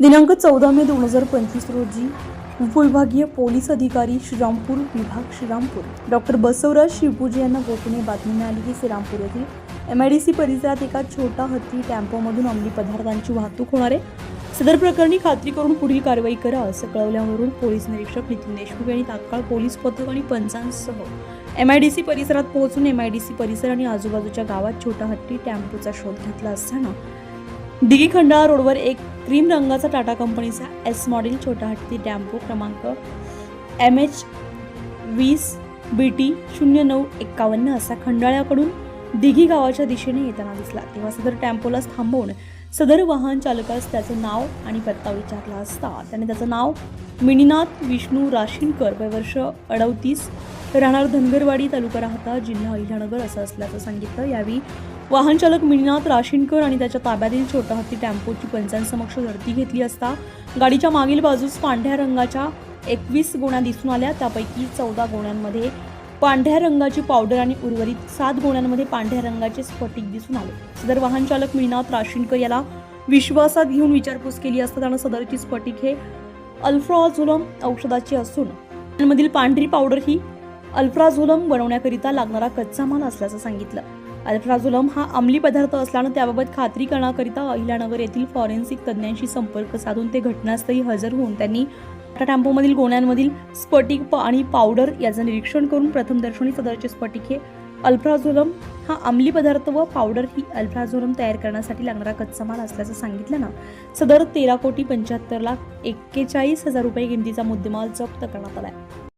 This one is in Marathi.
दिनांक चौदा मे दोन हजार पंचवीस रोजी उपविभागीय पोलीस अधिकारी श्रीरामपूर विभाग श्रीरामपूर. डॉक्टर बसवराज शिवपूजे यांना गोपनीय बातमी मिळाली की श्रीरामपूर येथील एम आय डी सी परिसरात एका छोटा हत्ती टॅम्पोमधून अंमली पदार्थांची वाहतूक होणार आहे. सदर प्रकरणी खात्री करून पुढील कारवाई करा असं कळवल्यावरून पोलीस निरीक्षक नितीन देशमुख यांनी तात्काळ पोलीस पथक आणि पंचांसह एम आय डी सी परिसरात पोहोचून एम आय डी सी परिसर आणि आजूबाजूच्या गावात छोटा हत्ती टॅम्पोचा शोध घेतला असताना दिघी खंडाळा रोडवर एक क्रीम रंगाचा टाटा कंपनीचा एस मॉडेल छोटा हत्ती डॅम्पो क्रमांक एम एच वीस बी टी शून्य नऊ एक्कावन्न असा खंडाळ्याकडून दिघी गावाच्या दिशेने येताना दिसला. तेव्हा सदर टेम्पोलाच थांबवून सदर वाहन चालकास त्याचं नाव आणि पत्ता विचारला असता. त्याने त्याचं नाव मिनीनाथ विष्णू राशीनकर वय वर्ष अडवतीस राहणार धनगरवाडी तालुका राहता जिल्हा अहिल्यानगर असं असल्याचं सांगितलं. यावेळी वाहन चालक मिनीनाथ राशीनकर आणि त्याच्या ताब्यातील छोटा हत्ती टॅम्पोची पंचांसमक्ष झडती घेतली असता गाडीच्या मागील बाजूस पांढऱ्या रंगाच्या एकवीस गोण्या दिसून आल्या. त्यापैकी चौदा गोण्यांमध्ये पांढऱ्या रंगाची पावडर आणि उर्वरित सात गोण्यांमध्ये पांढऱ्या रंगाचे स्फटिक दिसून आले. सदर वाहन चालक मिळनाथ राशीनकर याला विश्वासात घेऊन विचारपूस केली असता त्यानं सदरची स्फटिक हे अल्फ्राझोलम औषधाची असून मधील पांढरी पावडर ही अल्फ्राझोलम बनवण्याकरिता लागणारा कच्चा माल असल्याचं सांगितलं. अल्फ्राझोलम हा अंमली पदार्थ असल्यानं त्याबाबत खात्री करण्याकरिता अहिल्यानगर येथील फॉरेन्सिक तज्ज्ञांशी संपर्क साधून ते घटनास्थळी हजर होऊन त्यांनी टॅम्पोमधील गोण्यांमधील स्फटिक प- आणि पावडर याचं निरीक्षण करून प्रथमदर्शनी सदरचे स्फटिक हे अल्फ्राझोलम हा अंमली पदार्थ व पावडर ही अल्फ्राझोलम तयार करण्यासाठी लागणारा कच्चा माल असल्याचं सांगितलं ना. सदर तेरा कोटी पंच्याहत्तर लाख एक्केचाळीस हजार रुपये किमतीचा मुद्देमाल जप्त करण्यात आला आहे